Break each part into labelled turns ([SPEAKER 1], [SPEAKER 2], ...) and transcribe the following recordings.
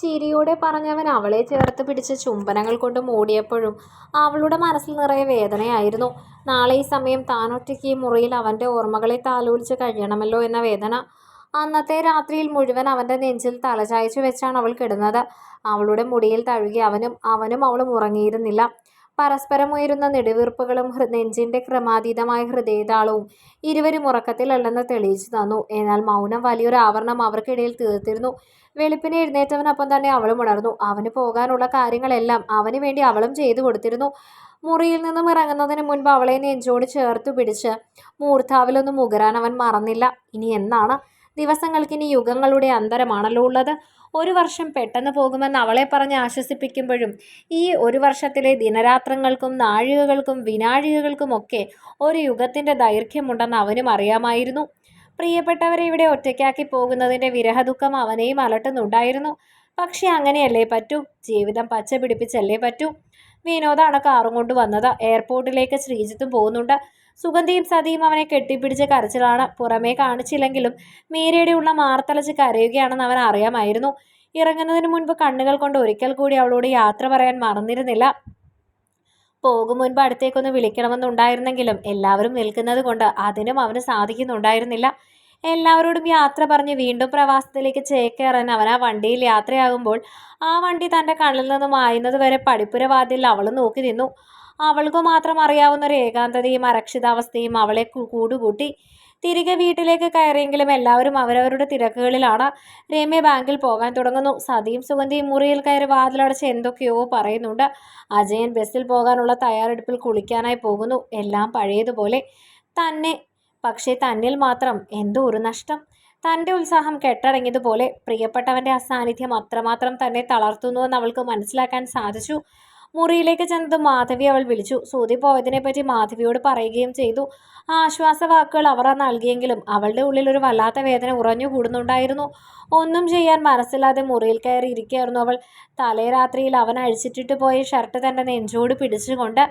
[SPEAKER 1] ചിരിയോടെ പറഞ്ഞവൻ അവളെ ചേർത്ത് പിടിച്ച് ചുംബനങ്ങൾ കൊണ്ട് മൂടിയപ്പോഴും അവളുടെ മനസ്സിൽ നിറയെ വേദനയായിരുന്നു. നാളെ ഈ സമയം താനൊറ്റയ്ക്ക് ഈ മുറിയിൽ അവന്റെ ഓർമ്മകളെ താലോലിച്ച് കഴിയണമല്ലോ എന്ന വേദന. അന്നത്തെ രാത്രിയിൽ മുഴുവൻ അവന്റെ നെഞ്ചിൽ തലചായച്ചു വെച്ചാണ് അവൾ കിടന്നത്. അവളുടെ മുടിയിൽ തഴുകി അവനും അവനും അവളും ഉറങ്ങിയിരുന്നില്ല. പരസ്പരം ഉയരുന്ന നെടുവീർപ്പുകളും നെഞ്ചിന്റെ ക്രമാതീതമായ ഹൃദയതാളവും ഇരുവരും ഉറക്കത്തിലല്ലെന്ന് തെളിയിച്ചു തന്നു. എന്നാൽ മൗനം വലിയൊരു ആവരണം അവർക്കിടയിൽ തീർത്തിരുന്നു. വെളുപ്പിനെ എഴുന്നേറ്റവനൊപ്പം തന്നെ അവളും ഉണർന്നു. അവന് പോകാനുള്ള കാര്യങ്ങളെല്ലാം അവന് വേണ്ടി അവളും ചെയ്തു കൊടുത്തിരുന്നു. മുറിയിൽ നിന്നും ഇറങ്ങുന്നതിന് മുൻപ് അവളെ നെഞ്ചോട് ചേർത്തു പിടിച്ച് മൂർധാവിലൊന്ന് മുകരാൻ അവൻ മറന്നില്ല. ഇനി എന്നാണ്? ദിവസങ്ങൾക്കിനി യുഗങ്ങളുടെ അന്തരമാണല്ലോ ഉള്ളത്. ഒരു വർഷം പെട്ടെന്ന് പോകുമെന്ന് അവളെ പറഞ്ഞ് ആശ്വസിപ്പിക്കുമ്പോഴും ഈ ഒരു വർഷത്തിലെ ദിനരാത്രങ്ങൾക്കും നാഴികകൾക്കും വിനാഴികകൾക്കുമൊക്കെ ഒരു യുഗത്തിന്റെ ദൈർഘ്യമുണ്ടെന്ന് അവനും അറിയാമായിരുന്നു. പ്രിയപ്പെട്ടവരെ ഇവിടെ ഒറ്റയ്ക്കാക്കി പോകുന്നതിന്റെ വിരഹദുഃഖം അവനെയും അലട്ടുന്നുണ്ടായിരുന്നു. പക്ഷേ അങ്ങനെയല്ലേ പറ്റൂ? ജീവിതം പച്ച പിടിപ്പിച്ചല്ലേ പറ്റൂ? വിനോദാണ് കാറും കൊണ്ട് വന്നത്. എയർപോർട്ടിലേക്ക് ശ്രീജിത്തും പോകുന്നുണ്ട്. സുഗന്ധിയും സതിയും അവനെ കെട്ടിപ്പിടിച്ച് കരച്ചിലാണ് പുറമേ കാണിച്ചില്ലെങ്കിലും മീരയുടെ ഉള്ള മാർത്തലച്ച് കരയുകയാണെന്ന് അവൻ അറിയാമായിരുന്നു. ഇറങ്ങുന്നതിന് മുൻപ് കണ്ണുകൾ കൊണ്ട് ഒരിക്കൽ കൂടി അവളോട് യാത്ര പറയാൻ മറന്നിരുന്നില്ല. പോകും മുൻപ് അടുത്തേക്കൊന്ന് വിളിക്കണമെന്നുണ്ടായിരുന്നെങ്കിലും എല്ലാവരും നിൽക്കുന്നത് കൊണ്ട് അതിനും അവന് സാധിക്കുന്നുണ്ടായിരുന്നില്ല. എല്ലാവരോടും യാത്ര പറഞ്ഞ് വീണ്ടും പ്രവാസത്തിലേക്ക് ചേക്കേറാൻ അവൻ ആ വണ്ടിയിൽ യാത്രയാകുമ്പോൾ ആ വണ്ടി തന്റെ കണ്ണിൽ നിന്നും മായുന്നത് വരെ പടിപ്പുരവാതിൽ അവൾ നോക്കി നിന്നു. അവൾക്ക് മാത്രം അറിയാവുന്ന ഒരു ഏകാന്തതയും അരക്ഷിതാവസ്ഥയും അവളെ കൂടുകൂട്ടി. തിരികെ വീട്ടിലേക്ക് കയറിയെങ്കിലും എല്ലാവരും അവരവരുടെ തിരക്കുകളിലാണ്. രമ്യ ബാങ്കിൽ പോകാൻ തുടങ്ങുന്നു. സതിയും സുഗന്ധിയും മുറിയിൽ കയറി വാതിലടച്ച് എന്തൊക്കെയോ പറയുന്നുണ്ട്. അജയൻ ബസ്സിൽ പോകാനുള്ള തയ്യാറെടുപ്പിൽ കുളിക്കാനായി പോകുന്നു. എല്ലാം പഴയതുപോലെ തന്നെ. പക്ഷേ തന്നിൽ മാത്രം എന്തോ ഒരു നഷ്ടം. തന്റെ ഉത്സാഹം കെട്ടടങ്ങിയതുപോലെ പ്രിയപ്പെട്ടവന്റെ അസാന്നിധ്യം അത്രമാത്രം തന്നെ തളർത്തുന്നുവെന്ന് അവൾക്ക് മനസ്സിലാക്കാൻ സാധിച്ചു. മുറിയിലേക്ക് ചെന്നത് മാധവി അവൾ വിളിച്ചു. സൂതി പോയതിനെപ്പറ്റി മാധവിയോട് പറയുകയും ചെയ്തു. ആശ്വാസ വാക്കുകൾ അവർ നൽകിയെങ്കിലും അവളുടെ ഉള്ളിൽ ഒരു വല്ലാത്ത വേദന ഉറഞ്ഞു കൂടുന്നുണ്ടായിരുന്നു ഒന്നും ചെയ്യാൻ മനസ്സില്ലാതെ മുറിയിൽ കയറി ഇരിക്കുകയായിരുന്നു അവൾ. തലേ രാത്രിയിൽ അവൻ അഴിച്ചിട്ടിട്ട് പോയ ഷർട്ട് തന്റെ നെഞ്ചോട് പിടിച്ചുകൊണ്ട്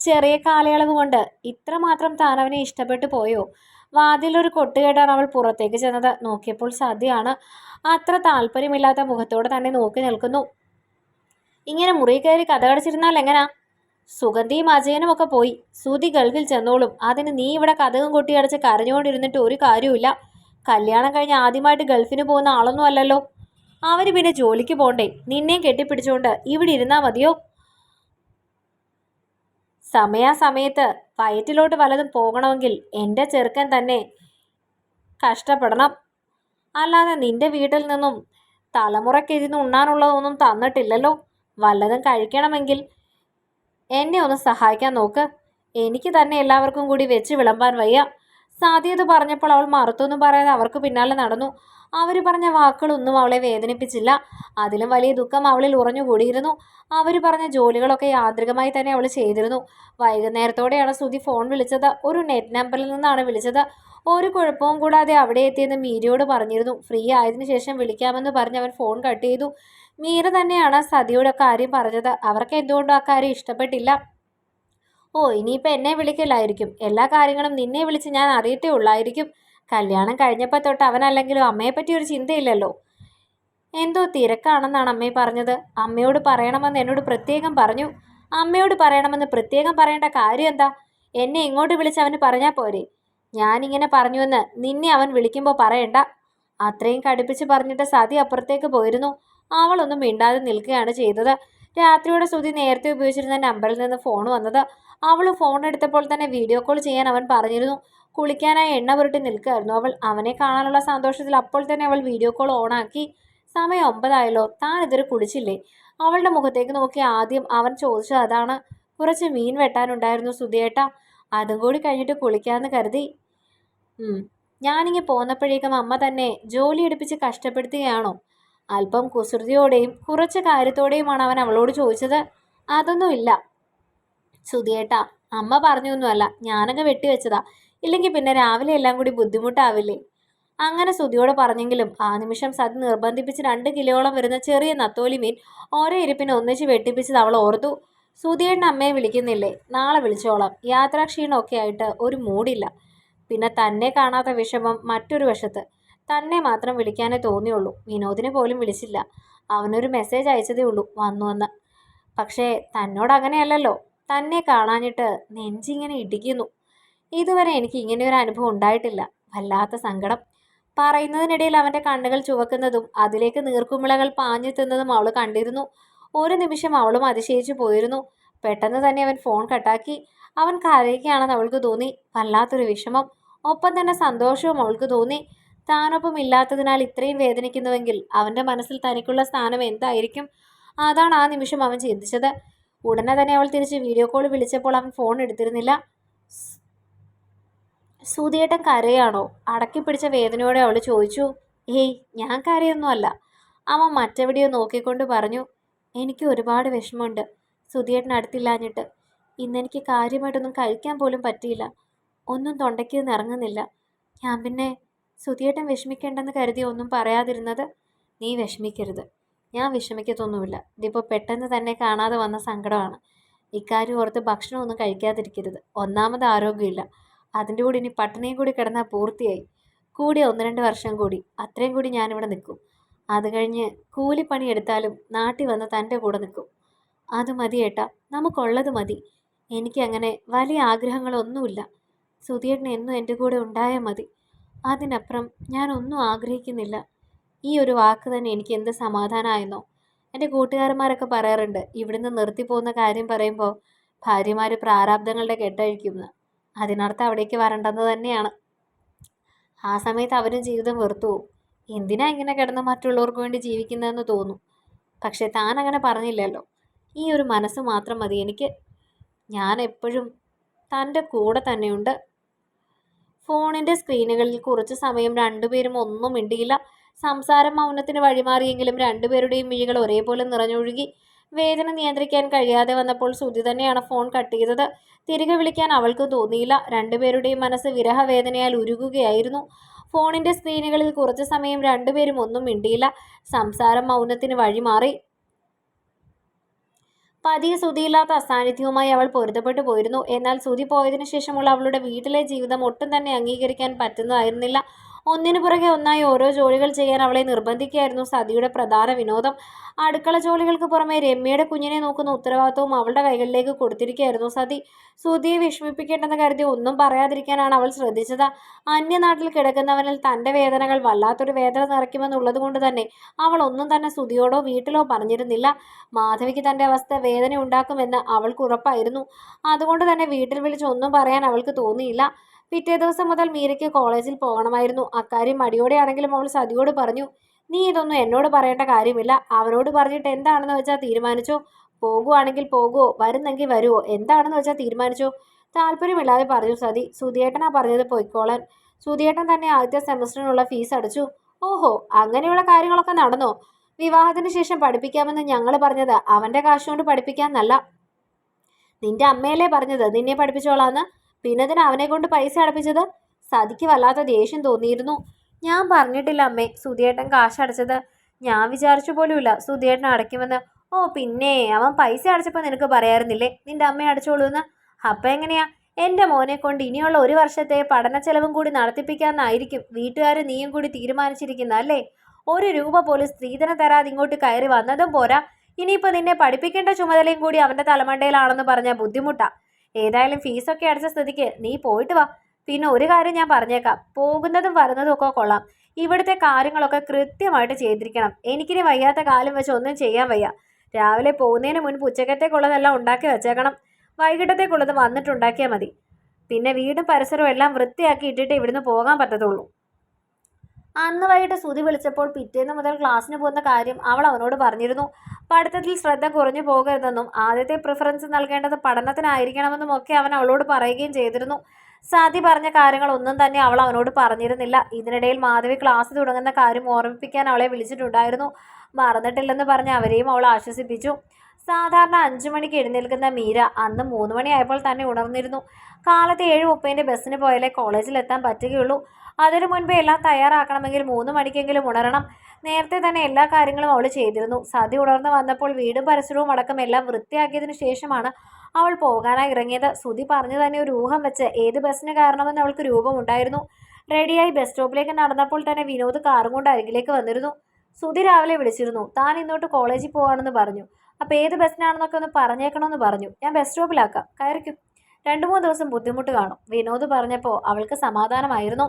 [SPEAKER 1] ചെറിയ കാലയളവ് കൊണ്ട് ഇത്രമാത്രം താൻ അവനെ ഇഷ്ടപ്പെട്ടു പോയോ? വാതിലൊരു കൊട്ടുകേട്ടാണ് അവൾ പുറത്തേക്ക് ചെന്നത്. നോക്കിയപ്പോൾ സദ്യയാണ്. അത്ര താല്പര്യമില്ലാത്ത മുഖത്തോടെ തന്നെ നോക്കി നിൽക്കുന്നു. ഇങ്ങനെ മുറി കയറി കഥകടിച്ചിരുന്നാൽ എങ്ങനാ? സുഗന്ധിയും അജയനും ഒക്കെ പോയി. സുതി ഗൾഫിൽ ചെന്നോളും. അതിന് നീ ഇവിടെ കഥകും കൊട്ടിയടച്ച് കരഞ്ഞുകൊണ്ടിരുന്നിട്ട് ഒരു കാര്യമില്ല കല്യാണം കഴിഞ്ഞ് ആദ്യമായിട്ട് ഗൾഫിന് പോകുന്ന ആളൊന്നും അല്ലല്ലോ. അവർ പിന്നെ ജോലിക്ക് പോണ്ടേ? നിന്നെയും കെട്ടിപ്പിടിച്ചുകൊണ്ട് ഇവിടെ ഇരുന്നാൽ മതിയോ? സമയാസമയത്ത് വയറ്റിലോട്ട് വലതും പോകണമെങ്കിൽ എന്റെ ചെറുക്കൻ തന്നെ കഷ്ടപ്പെടണം. അല്ലാതെ നിന്റെ വീട്ടിൽ നിന്നും തലമുറക്കെതിന്ന് ഉണ്ണാനുള്ളതൊന്നും തന്നിട്ടില്ലല്ലോ. വല്ലതും കഴിക്കണമെങ്കിൽ എന്നെ ഒന്ന് സഹായിക്കാൻ നോക്ക്. എനിക്ക് തന്നെ എല്ലാവർക്കും കൂടി വെച്ച് വിളമ്പാൻ വയ്യ. സാധ്യത പറഞ്ഞപ്പോൾ അവൾ മറുത്തൊന്നും പറയാതെ അവർക്ക് പിന്നാലെ നടന്നു. അവർ പറഞ്ഞ വാക്കുകളൊന്നും അവളെ വേദനിപ്പിച്ചില്ല. അതിലും വലിയ ദുഃഖം അവളിൽ ഉറഞ്ഞുകൂടിയിരുന്നു. അവർ പറഞ്ഞ ജോലികളൊക്കെ യാന്ത്രികമായി തന്നെ അവൾ ചെയ്തിരുന്നു. വൈകുന്നേരത്തോടെയാണ് സുധി ഫോൺ വിളിച്ചത്. ഒരു നെറ്റ് നമ്പറിൽ നിന്നാണ് വിളിച്ചത്. ഒരു കുഴപ്പവും കൂടാതെ അവിടെ എത്തിയെന്ന് മീരിയോട് പറഞ്ഞിരുന്നു. ഫ്രീ ആയതിനു ശേഷം വിളിക്കാമെന്ന് പറഞ്ഞ് അവൻ ഫോൺ കട്ട് ചെയ്തു. മീര തന്നെയാണ് സതിയുടെ കാര്യം പറഞ്ഞത്. അവർക്ക് എന്തുകൊണ്ടും ആ കാര്യം ഇഷ്ടപ്പെട്ടില്ല? ഓ ഇനിയിപ്പോൾ എന്നെ വിളിക്കില്ലായിരിക്കും എല്ലാ കാര്യങ്ങളും നിന്നെ വിളിച്ച് ഞാൻ അറിയത്തേ ഉള്ളായിരിക്കും. കല്യാണം കഴിഞ്ഞപ്പോൾ തൊട്ട് അവനല്ലെങ്കിലും അമ്മയെപ്പറ്റി ഒരു ചിന്തയില്ലല്ലോ. എന്തോ തിരക്കാണെന്നാണ് അമ്മയെ പറഞ്ഞത്. അമ്മയോട് പറയണമെന്ന് എന്നോട് പ്രത്യേകം പറഞ്ഞു. അമ്മയോട് പറയണമെന്ന് പ്രത്യേകം പറയേണ്ട കാര്യം എന്താ? എന്നെ ഇങ്ങോട്ട് വിളിച്ച് അവന് പറഞ്ഞാൽ പോരെ. ഞാനിങ്ങനെ പറഞ്ഞുവെന്ന് നിന്നെ അവൻ വിളിക്കുമ്പോൾ പറയണ്ട. അത്രയും കടുപ്പിച്ച് പറഞ്ഞിട്ട് സതി അപ്പുറത്തേക്ക് പോയിരുന്നു. അവളൊന്നും മിണ്ടാതെ നിൽക്കുകയാണ് ചെയ്തത്. രാത്രിയുടെ ശ്രുതി നേരത്തെ ഉപയോഗിച്ചിരുന്ന നമ്പറിൽ നിന്ന് ഫോൺ വന്നത്. അവൾ ഫോൺ എടുത്തപ്പോൾ തന്നെ വീഡിയോ കോൾ ചെയ്യാൻ അവൻ പറഞ്ഞിരുന്നു. കുളിക്കാനായി എണ്ണ പുരട്ടി നിൽക്കുകയായിരുന്നു അവൾ. അവനെ കാണാനുള്ള സന്തോഷത്തിൽ അപ്പോൾ തന്നെ അവൾ വീഡിയോ കോൾ ഓണാക്കി സമയം ഒമ്പതായല്ലോ. താൻ ഇതൊരു കുളിച്ചില്ലേ? അവളുടെ മുഖത്തേക്ക് നോക്കി ആദ്യം അവൻ ചോദിച്ചത് അതാണ്. കുറച്ച് മീൻ വെട്ടാനുണ്ടായിരുന്നു സുധിയേട്ട അതും കൂടി കഴിഞ്ഞിട്ട് കുളിക്കാമെന്ന് കരുതി. ഞാനിങ്ങനെ പോന്നപ്പോഴേക്കും അമ്മ തന്നെ ജോലി എടുപ്പിച്ച് കഷ്ടപ്പെടുത്തുകയാണോ? അല്പം കുസൃതിയോടെയും കുറച്ച് കാര്യത്തോടെയുമാണ് അവൻ അവളോട് ചോദിച്ചത്. അതൊന്നുമില്ല. സുധിയേട്ടാ അമ്മ പറഞ്ഞൊന്നുമല്ല. ഞാനങ്ങ് വെട്ടിവെച്ചതാ. ഇല്ലെങ്കിൽ പിന്നെ രാവിലെ എല്ലാം കൂടി ബുദ്ധിമുട്ടാവില്ലേ? അങ്ങനെ സുധിയോട് പറഞ്ഞെങ്കിലും ആ നിമിഷം സതി നിർബന്ധിപ്പിച്ച് രണ്ട് കിലോളം വരുന്ന ചെറിയ നത്തോലി മീൻ ഓരോ ഇരിപ്പിനെ ഒന്നിച്ച് വെട്ടിപ്പിച്ചത് അവൾ ഓർത്തു. സുധിയേട്ടൻ അമ്മയെ വിളിക്കുന്നില്ലേ? നാളെ വിളിച്ചോളാം. യാത്രാക്ഷീണമൊക്കെ ആയിട്ട് ഒരു മൂടില്ല. പിന്നെ തന്നെ കാണാത്ത വിഷമം മറ്റൊരു വശത്ത്. തന്നെ മാത്രം വിളിക്കാനേ തോന്നിയുള്ളൂ. വിനോദിനെ പോലും വിളിച്ചില്ല. അവനൊരു മെസ്സേജ് അയച്ചതേ ഉള്ളൂ വന്നു എന്ന്. പക്ഷേ തന്നോട് അങ്ങനെയല്ലല്ലോ. തന്നെ കാണാഞ്ഞിട്ട് നെഞ്ചിങ്ങനെ ഇടിക്കുന്നു ഇതുവരെ എനിക്ക് ഇങ്ങനെ ഒരു അനുഭവം ഉണ്ടായിട്ടില്ല. വല്ലാത്ത സങ്കടം. പറയുന്നതിനിടയിൽ അവന്റെ കണ്ണുകൾ ചുവക്കുന്നതും അതിലേക്ക് നീർക്കുമിളകൾ പാഞ്ഞെത്തുന്നതും അവൾ കണ്ടിരുന്നു. ഒരു നിമിഷം അവളും അതിശയിച്ചു പോയിരുന്നു. പെട്ടെന്ന് തന്നെ അവൻ ഫോൺ കട്ടാക്കി അവൻ കരയുകയാണെന്ന് അവൾക്ക് തോന്നി. വല്ലാത്തൊരു വിഷമം. ഒപ്പം തന്നെ സന്തോഷവും അവൾക്ക് തോന്നി. താനൊപ്പം ഇല്ലാത്തതിനാൽ ഇത്രയും വേദനിക്കുന്നുവെങ്കിൽ അവന്റെ മനസ്സിൽ തനിക്കുള്ള സ്ഥാനം എന്തായിരിക്കും? അതാണ് ആ നിമിഷം അവൻ ചിന്തിച്ചത്. ഉടനെ തന്നെ അവൾ തിരിച്ച് വീഡിയോ കോൾ വിളിച്ചപ്പോൾ അവൻ ഫോൺ എടുത്തിരുന്നില്ല. സുധിയേട്ടൻ കരയാണോ? അടക്കി പിടിച്ച വേദനയോടെ അവൾ ചോദിച്ചു. ഏയ് ഞാൻ കരയൊന്നുമല്ല. അവൻ മറ്റെവിടെയോ നോക്കിക്കൊണ്ട് പറഞ്ഞു. എനിക്ക് ഒരുപാട് വിഷമമുണ്ട്. സുധിയേട്ടൻ അടുത്തില്ലാഞ്ഞിട്ട്. ഇന്നെനിക്ക് കാര്യമായിട്ടൊന്നും കഴിക്കാൻ പോലും പറ്റിയില്ല. ഒന്നും തൊണ്ടയ്ക്ക് ഇറങ്ങുന്നില്ല ഞാൻ പിന്നെ സുധിയേട്ടൻ വിഷമിക്കേണ്ടെന്ന് കരുതി ഒന്നും പറയാതിരുന്നത് നീ വിഷമിക്കരുത്. ഞാൻ വിഷമിക്കത്തൊന്നുമില്ല. ഇതിപ്പോൾ പെട്ടെന്ന് തന്നെ കാണാതെ വന്ന സങ്കടമാണ്. ഇക്കാര്യം ഓർത്ത് ഭക്ഷണമൊന്നും കഴിക്കാതിരിക്കരുത്. ഒന്നാമത് ആരോഗ്യമില്ല. അതിന്റെ കൂടി ഇനി പട്ടിണിയും കൂടി കിടന്നാൽ പൂർത്തിയായി. കൂടി ഒന്ന് രണ്ട് വർഷം കൂടി. അത്രയും കൂടി ഞാനിവിടെ നിൽക്കും. അത് കഴിഞ്ഞ് കൂലിപ്പണി എടുത്താലും നാട്ടിൽ വന്ന് തന്റെ കൂടെ നിൽക്കും. അത് മതി ഏട്ടാ. നമുക്കുള്ളത് മതി. എനിക്കങ്ങനെ വലിയ ആഗ്രഹങ്ങളൊന്നുമില്ല. സുധിയേട്ടൻ എന്നും എന്റെ കൂടെ ഉണ്ടായാൽ മതി. അതിനപ്പുറം ഞാനൊന്നും ആഗ്രഹിക്കുന്നില്ല. ഈ ഒരു വാക്ക് തന്നെ എനിക്ക് എന്ത് സമാധാനമായെന്നോ എന്റെ കൂട്ടുകാരന്മാരൊക്കെ പറയാറുണ്ട് ഇവിടുന്ന് നിർത്തിപ്പോകുന്ന കാര്യം പറയുമ്പോൾ ഭാര്യമാർ പ്രാരാബ്ദങ്ങളുടെ കെട്ടഴിക്കുമെന്ന്. അതിനർത്ഥം അവിടേക്ക് വരണ്ടെന്ന് തന്നെയാണ്. ആ സമയത്ത് അവരും ജീവിതം വെറുത്തു എന്തിനാ ഇങ്ങനെ കിടന്ന് മറ്റുള്ളവർക്ക് വേണ്ടി ജീവിക്കുന്നതെന്ന് തോന്നും. പക്ഷെ താൻ അങ്ങനെ പറഞ്ഞില്ലല്ലോ. ഈ ഒരു മനസ്സ് മാത്രം മതി എനിക്ക്. ഞാൻ എപ്പോഴും തന്റെ കൂടെ തന്നെയുണ്ട്. ഫോണിന്റെ സ്ക്രീനുകളിൽ കുറച്ച് സമയം രണ്ടുപേരും ഒന്നും മിണ്ടിയില്ല. സംസാരം മൗനത്തിന് വഴിമാറിയെങ്കിലും രണ്ടുപേരുടെയും മിഴികൾ ഒരേപോലെ നിറഞ്ഞൊഴുകി. വേദന നിയന്ത്രിക്കാൻ കഴിയാതെ വന്നപ്പോൾ സുധി തന്നെയാണ് ഫോൺ കട്ട് ചെയ്തത്. തിരികെ വിളിക്കാൻ അവൾക്ക് തോന്നിയില്ല. രണ്ടുപേരുടെയും മനസ്സ് വിരഹവേദനയാൽ ഉരുകുകയായിരുന്നു. ഫോണിന്റെ സ്ക്രീനുകളിൽ കുറച്ചു സമയം രണ്ടുപേരും ഒന്നും മിണ്ടിയില്ല. സംസാരം മൗനത്തിന് വഴിമാറി. പതിയെ സുതിയില്ലാത്ത അസാന്നിധ്യവുമായി അവൾ പൊരുത്തപ്പെട്ടു പോയിരുന്നു. എന്നാൽ സുതി പോയതിനു ശേഷമുള്ള അവളുടെ വീട്ടിലെ ജീവിതം ഒട്ടും തന്നെ അംഗീകരിക്കാൻ പറ്റുന്നതായിരുന്നില്ല. ഒന്നിനു പുറകെ ഒന്നായി ഓരോ ജോലികൾ ചെയ്യാൻ അവളെ നിർബന്ധിക്കുകയായിരുന്നു സതിയുടെ പ്രധാന വിനോദം. അടുക്കള ജോലികൾക്ക് പുറമെ രമ്യയുടെ കുഞ്ഞിനെ നോക്കുന്ന ഉത്തരവാദിത്വവും അവളുടെ കൈകളിലേക്ക് കൊടുത്തിരിക്കുകയായിരുന്നു സതി. സുധിയെ വിഷമിപ്പിക്കേണ്ടെന്ന് കരുതി ഒന്നും പറയാതിരിക്കാനാണ് അവൾ ശ്രദ്ധിച്ചത്. അന്യനാട്ടിൽ കിടക്കുന്നവനിൽ തന്റെ വേദനകൾ വല്ലാത്തൊരു വേദന നിറയ്ക്കുമെന്നുള്ളത് കൊണ്ട് തന്നെ അവൾ ഒന്നും തന്നെ സുധിയോടോ വീട്ടിലോ പറഞ്ഞിരുന്നില്ല. മാധവിക്ക് തന്റെ അവസ്ഥ വേദന ഉണ്ടാക്കുമെന്ന് അവൾക്ക് ഉറപ്പായിരുന്നു. അതുകൊണ്ട് തന്നെ വീട്ടിൽ വിളിച്ച് ഒന്നും പറയാൻ അവൾക്ക് തോന്നിയില്ല. പിറ്റേ ദിവസം മുതൽ മീരയ്ക്ക് കോളേജിൽ പോകണമായിരുന്നു. അക്കാര്യം മടിയോടെയാണെങ്കിലും അവൾ സതിയോട് പറഞ്ഞു നീ ഇതൊന്നും എന്നോട് പറയേണ്ട കാര്യമില്ല. അവനോട് പറഞ്ഞിട്ട് എന്താണെന്ന് വെച്ചാൽ തീരുമാനിച്ചോ? പോകുവാണെങ്കിൽ പോകുമോ വരുന്നെങ്കിൽ വരുമോ എന്താണെന്ന് വെച്ചാൽ തീരുമാനിച്ചോ? താല്പര്യമില്ലാതെ പറഞ്ഞു സതി. സുധിയേട്ടനാ പറഞ്ഞത് പൊയ്ക്കോളാൻ. സുധിയേട്ടൻ തന്നെ ആദ്യത്തെ സെമസ്റ്ററിനുള്ള ഫീസ് അടച്ചു. ഓഹോ അങ്ങനെയുള്ള കാര്യങ്ങളൊക്കെ നടന്നോ? വിവാഹത്തിന് ശേഷം പഠിപ്പിക്കാമെന്ന് ഞങ്ങൾ പറഞ്ഞത്. അവന്റെ കാശുകൊണ്ട് പഠിപ്പിക്കാമെന്നല്ല നിന്റെ അമ്മയല്ലേ പറഞ്ഞത്? നിന്നെ പഠിപ്പിച്ചോളാന്ന്? പിന്നെതിന് അവനെ കൊണ്ട് പൈസ അടപ്പിച്ചത്? സതിക്ക് വല്ലാത്ത ദേഷ്യം തോന്നിയിരുന്നു. ഞാൻ പറഞ്ഞിട്ടില്ല അമ്മേ സുധിയേട്ടൻ കാശ് അടച്ചത് ഞാൻ വിചാരിച്ചു പോലുമില്ല സുധിയേട്ടൻ അടയ്ക്കുമെന്ന്. ഓ പിന്നെ അവൻ പൈസ അടച്ചപ്പോൾ നിനക്ക് പറയാറുന്നില്ലേ? നിന്റെ അമ്മയെ അടച്ചോളൂ എന്ന്. അപ്പം എങ്ങനെയാ? എന്റെ മോനെ കൊണ്ട് ഇനിയുള്ള ഒരു വർഷത്തെ പഠന ചെലവും കൂടി നടത്തിപ്പിക്കാമെന്നായിരിക്കും വീട്ടുകാർ നീയും കൂടി തീരുമാനിച്ചിരിക്കുന്ന അല്ലേ? ഒരു രൂപ പോലും സ്ത്രീധനം തരാതെ ഇങ്ങോട്ട് കയറി വന്നതും പോരാ. ഇനിയിപ്പോൾ നിന്നെ പഠിപ്പിക്കേണ്ട ചുമതലയും കൂടി അവന്റെ തലമണ്ടയിലാണെന്ന് പറഞ്ഞാൽ ബുദ്ധിമുട്ടാ. ഏതായാലും ഫീസൊക്കെ അടച്ച സ്ഥിതിക്ക് നീ പോയിട്ട് വാ. പിന്നെ ഒരു കാര്യം ഞാൻ പറഞ്ഞേക്കാം. പോകുന്നതും വരുന്നതും ഒക്കെ കൊള്ളാം. ഇവിടുത്തെ കാര്യങ്ങളൊക്കെ കൃത്യമായിട്ട് ചെയ്തിരിക്കണം. എനിക്കിനി വയ്യാത്ത കാലം വെച്ച് ഒന്നും ചെയ്യാൻ വയ്യ. രാവിലെ പോകുന്നതിന് മുൻപ് ഉച്ചക്കത്തേക്കുള്ളതെല്ലാം ഉണ്ടാക്കി വെച്ചേക്കണം. വൈകിട്ടത്തേക്കുള്ളത് വന്നിട്ടുണ്ടാക്കിയാൽ മതി. പിന്നെ വീടും പരിസരവും എല്ലാം വൃത്തിയാക്കി ഇട്ടിട്ട് ഇവിടുന്ന് പോകാൻ പറ്റത്തുള്ളൂ. അന്ന് വൈകിട്ട് സുതി വിളിച്ചപ്പോൾ പിറ്റേന്ന് മുതൽ ക്ലാസ്സിന് പോകുന്ന കാര്യം അവൾ അവനോട് പറഞ്ഞിരുന്നു. പഠിത്തത്തിൽ ശ്രദ്ധ കുറഞ്ഞു പോകരുതെന്നും ആദ്യത്തെ പ്രിഫറൻസ് നൽകേണ്ടത് പഠനത്തിനായിരിക്കണമെന്നും ഒക്കെ അവൻ അവളോട് പറയുകയും ചെയ്തിരുന്നു. സതി പറഞ്ഞ കാര്യങ്ങൾ ഒന്നും തന്നെ അവൾ അവനോട് പറഞ്ഞിരുന്നില്ല. ഇതിനിടയിൽ മാധവി ക്ലാസ് തുടങ്ങുന്ന കാര്യം ഓർമ്മിപ്പിക്കാൻ അവളെ വിളിച്ചിട്ടുണ്ടായിരുന്നു. മറന്നിട്ടില്ലെന്ന് പറഞ്ഞ് അവരെയും അവൾ ആശ്വസിപ്പിച്ചു. സാധാരണ അഞ്ചു മണിക്ക് എഴുന്നേൽക്കുന്ന മീര അന്ന് മൂന്ന് മണിയായപ്പോൾ തന്നെ ഉണർന്നിരുന്നു. കാലത്ത് ഏഴ് മുപ്പതിന്റെ ബസ്സിന് പോയാലേ കോളേജിലെത്താൻ പറ്റുകയുള്ളൂ. അതിനു മുൻപേ എല്ലാം തയ്യാറാക്കണമെങ്കിൽ മൂന്ന് മണിക്കെങ്കിലും ഉണരണം. നേരത്തെ തന്നെ എല്ലാ കാര്യങ്ങളും അവൾ ചെയ്തിരുന്നു. സതി ഉണർന്നു വന്നപ്പോൾ വീടും പരിസരവും അടക്കം എല്ലാം വൃത്തിയാക്കിയതിനു ശേഷമാണ് അവൾ പോകാനായി ഇറങ്ങിയത്. സുതി പറഞ്ഞു തന്നെ ഒരു ഊഹം വെച്ച് ഏത് ബസ്സിന് കാരണമെന്ന് അവൾക്ക് രൂപമുണ്ടായിരുന്നു. റെഡിയായി ബസ് സ്റ്റോപ്പിലേക്ക് നടന്നപ്പോൾ തന്നെ വിനോദ് കാറും കൊണ്ട് അരികിലേക്ക് വന്നിരുന്നു. സുധി രാവിലെ വിളിച്ചിരുന്നു. താൻ ഇന്നോട്ട് കോളേജിൽ പോവാണെന്ന് പറഞ്ഞു. അപ്പോൾ ഏത് ബസ്സിനാണെന്നൊക്കെ ഒന്ന് പറഞ്ഞേക്കണമെന്ന് പറഞ്ഞു. ഞാൻ ബസ് സ്റ്റോപ്പിലാക്കാം. കയറിക്കും. രണ്ട് മൂന്ന് ദിവസം ബുദ്ധിമുട്ട് കാണും. വിനോദ് പറഞ്ഞപ്പോൾ അവൾക്ക് സമാധാനമായിരുന്നു.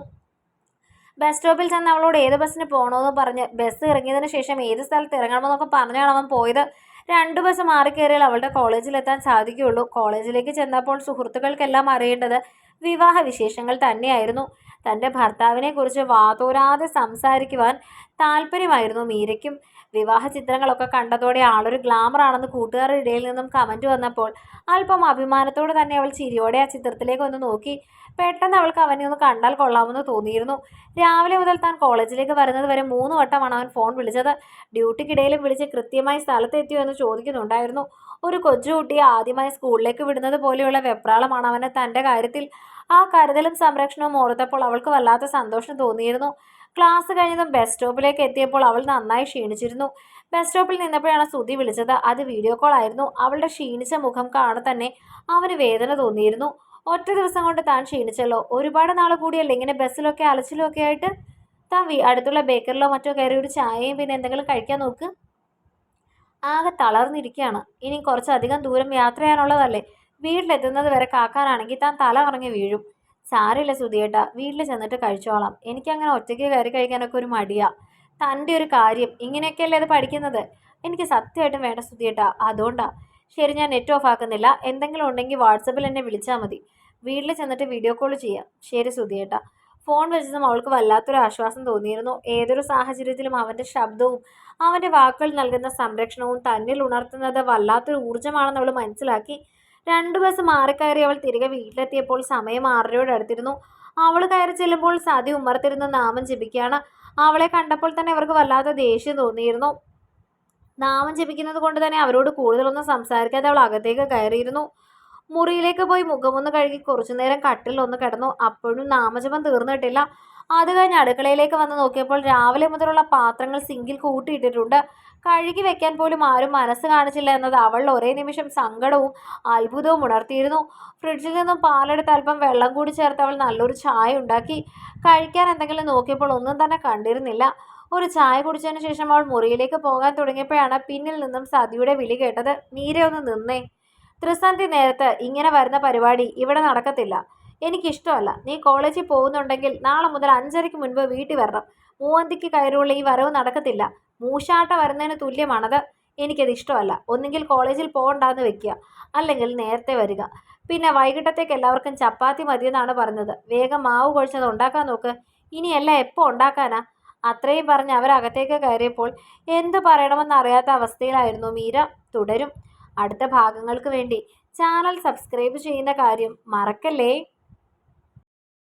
[SPEAKER 1] ബസ് സ്റ്റോപ്പിൽ ചെന്ന് അവളോട് ഏത് ബസ്സിന് പോകണമെന്ന് പറഞ്ഞ് ബസ് ഇറങ്ങിയതിന് ശേഷം ഏത് സ്ഥലത്ത് ഇറങ്ങണമെന്നൊക്കെ പറഞ്ഞാണ് അവൻ പോയത്. രണ്ട് ബസ് മാറിക്കയറിയാൽ അവളുടെ കോളേജിലെത്താൻ സാധിക്കുകയുള്ളൂ. കോളേജിലേക്ക് ചെന്നപ്പോൾ സുഹൃത്തുക്കൾക്കെല്ലാം അറിയേണ്ടത് വിവാഹ വിശേഷങ്ങൾ തന്നെയായിരുന്നു. തന്റെ ഭർത്താവിനെക്കുറിച്ച് വാതോരാതെ സംസാരിക്കുവാൻ താല്പര്യമായിരുന്നു മീരയ്ക്കും. വിവാഹ ചിത്രങ്ങളൊക്കെ കണ്ടതോടെ ആളൊരു ഗ്ലാമർ ആണെന്ന് കൂട്ടുകാരുടെ ഇടയിൽ നിന്നും കമന്റ് വന്നപ്പോൾ അല്പം അഭിമാനത്തോടെ തന്നെ അവൾ ചിരിയോടെ ആ ചിത്രത്തിലേക്ക് ഒന്ന് നോക്കി. പെട്ടെന്ന് അവൾക്ക് അവനെ ഒന്ന് കണ്ടാൽ കൊള്ളാമെന്ന് തോന്നിയിരുന്നു. രാവിലെ മുതൽ താൻ കോളേജിലേക്ക് വരുന്നത് വരെ മൂന്ന് വട്ടമാണ് അവൻ ഫോൺ വിളിച്ചത്. ഡ്യൂട്ടിക്കിടയിലും വിളിച്ച് കൃത്യമായി സ്ഥലത്തെത്തിയോ എന്ന് ചോദിക്കുന്നുണ്ടായിരുന്നു. ഒരു കൊച്ചുകുട്ടിയെ ആദ്യമായി സ്കൂളിലേക്ക് വിടുന്നത് പോലെയുള്ള വെപ്രാളമാണ് അവന് തന്റെ കാര്യത്തിൽ. ആ കരുതലും സംരക്ഷണവും ഓർത്തപ്പോൾ അവൾക്ക് വല്ലാത്ത സന്തോഷം തോന്നിയിരുന്നു. ക്ലാസ് കഴിഞ്ഞതും ബസ് സ്റ്റോപ്പിലേക്ക് എത്തിയപ്പോൾ അവൾ നന്നായി ക്ഷീണിച്ചിരുന്നു. ബസ് സ്റ്റോപ്പിൽ നിന്നപ്പോഴാണ് സുധി വിളിച്ചത്. അത് വീഡിയോ കോൾ ആയിരുന്നു അവളുടെ ക്ഷീണിച്ച മുഖം കാണെ തന്നെ അവന് വേദന തോന്നിയിരുന്നു. ഒറ്റ ദിവസം കൊണ്ട് താൻ ക്ഷീണിച്ചല്ലോ. ഒരുപാട് നാൾ കൂടിയല്ലേ ഇങ്ങനെ ബസ്സിലൊക്കെ അലച്ചിലും ഒക്കെ ആയിട്ട്? താൻ അടുത്തുള്ള ബേക്കറിലോ മറ്റോ കയറി ഒരു ചായയും പിന്നെ എന്തെങ്കിലും കഴിക്കാൻ നോക്ക്. ആകെ തളർന്നിരിക്കുകയാണ് ഇനി കുറച്ചധികം ദൂരം യാത്ര ചെയ്യാനുള്ളതല്ലേ വീട്ടിലെത്തുന്നത് വരെ കാക്കാനാണെങ്കിൽ താൻ തല കറങ്ങി വീഴും. സാരമില്ല സുധിയേട്ട വീട്ടിൽ ചെന്നിട്ട് കഴിച്ചോളാം. എനിക്കങ്ങനെ ഒറ്റയ്ക്ക് കയറി കഴിക്കാനൊക്കെ ഒരു മടിയാ. തന്റെ ഒരു കാര്യം ഇങ്ങനെയൊക്കെയല്ലേ അത് പഠിക്കുന്നത്? എനിക്ക് സത്യമായിട്ടും വേണ്ട സുധിയേട്ട. അതുകൊണ്ടാ ശരി ഞാൻ നെറ്റ് ഓഫ് ആക്കുന്നില്ല. എന്തെങ്കിലും ഉണ്ടെങ്കിൽ വാട്സപ്പിൽ എന്നെ വിളിച്ചാൽ മതി. വീട്ടിൽ ചെന്നിട്ട് വീഡിയോ കോൾ ചെയ്യാം. ശരി സുധിയേട്ട. ഫോൺ വെച്ചതും അവൾക്ക് വല്ലാത്തൊരു ആശ്വാസം തോന്നിയിരുന്നു. ഏതൊരു സാഹചര്യത്തിലും അവന്റെ ശബ്ദവും അവന്റെ വാക്കുകൾ നൽകുന്ന സംരക്ഷണവും തന്നിൽ ഉണർത്തുന്നത് വല്ലാത്തൊരു ഊർജമാണെന്ന് അവൾ മനസ്സിലാക്കി. രണ്ട് ബസ് മാറിക്കയറി അവൾ തിരികെ വീട്ടിലെത്തിയപ്പോൾ സമയം ആറരയോട് അടുത്തിരുന്നു. അവൾ കയറി ചെല്ലുമ്പോൾ സതി ഉമ്മർത്തിരുന്ന് നാമം ജപിക്കുകയാണ്. അവളെ കണ്ടപ്പോൾ തന്നെ അവർക്ക് വല്ലാത്ത ദേഷ്യം തോന്നിയിരുന്നു. നാമം ജപിക്കുന്നത് കൊണ്ട് തന്നെ അവരോട് കൂടുതലൊന്നും സംസാരിക്കാതെ അവൾ അകത്തേക്ക് കയറിയിരുന്നു. മുറിയിലേക്ക് പോയി മുഖമൊന്ന് കഴുകി കുറച്ചു നേരം കട്ടിൽ ഒന്ന് കിടന്നു. അപ്പോഴും നാമജപം തീർന്നിട്ടില്ല. അത് കഴിഞ്ഞ് അടുക്കളയിലേക്ക് വന്ന് നോക്കിയപ്പോൾ രാവിലെ മുതലുള്ള പാത്രങ്ങൾ സിങ്കിൽ കൂട്ടിയിട്ടിട്ടുണ്ട്. കഴുകി വെക്കാൻ പോലും ആരും മനസ്സ് കാണിച്ചില്ല എന്നത് അവൾ ഒരേ നിമിഷം സങ്കടവും അത്ഭുതവും ഉണർത്തിയിരുന്നു. ഫ്രിഡ്ജിൽ നിന്നും പാലെടുത്ത് അല്പം വെള്ളം കൂടി ചേർത്ത് അവൾ നല്ലൊരു ചായ ഉണ്ടാക്കി. കഴിക്കാൻ എന്തെങ്കിലും നോക്കിയപ്പോൾ ഒന്നും തന്നെ കണ്ടിരുന്നില്ല. ഒരു ചായ കുടിച്ചതിന് ശേഷം അവൾ മുറിയിലേക്ക് പോകാൻ തുടങ്ങിയപ്പോഴാണ് പിന്നിൽ നിന്നും സതിയുടെ വിളി കേട്ടത് മീര ഒന്ന് നിന്നേ. ത്രിസന്ധി നേരത്ത് ഇങ്ങനെ വരുന്ന പരിപാടി ഇവിടെ നടക്കത്തില്ല. എനിക്കിഷ്ടമല്ല. നീ കോളേജിൽ പോകുന്നുണ്ടെങ്കിൽ നാളെ മുതൽ അഞ്ചരയ്ക്ക് മുൻപ് വീട്ടിൽ വരണം. മൂവന്തിക്ക് കയറുള്ള ഈ വരവ് നടക്കത്തില്ല. മൂശാട്ട വരുന്നതിന് തുല്യമാണത്. എനിക്കത് ഇഷ്ടമല്ല. ഒന്നുകിൽ കോളേജിൽ പോകണ്ടെന്ന് വെക്കുക. അല്ലെങ്കിൽ നേരത്തെ വരിക. പിന്നെ വൈകിട്ടത്തേക്ക് എല്ലാവർക്കും ചപ്പാത്തി മതിയെന്നാണ് പറഞ്ഞത്. വേഗം മാവ് കുഴച്ചത് ഉണ്ടാക്കാൻ നോക്ക്. ഇനിയല്ല എപ്പോൾ ഉണ്ടാക്കാനാ? അത്രയും പറഞ്ഞ് അവരകത്തേക്ക് കയറിയപ്പോൾ എന്ത് പറയണമെന്ന് അറിയാത്ത അവസ്ഥയിലായിരുന്നു മീര. തുടരും. അടുത്ത ഭാഗങ്ങൾക്ക് വേണ്ടി ചാനൽ സബ്സ്ക്രൈബ് ചെയ്യുന്ന കാര്യം മറക്കല്ലേ?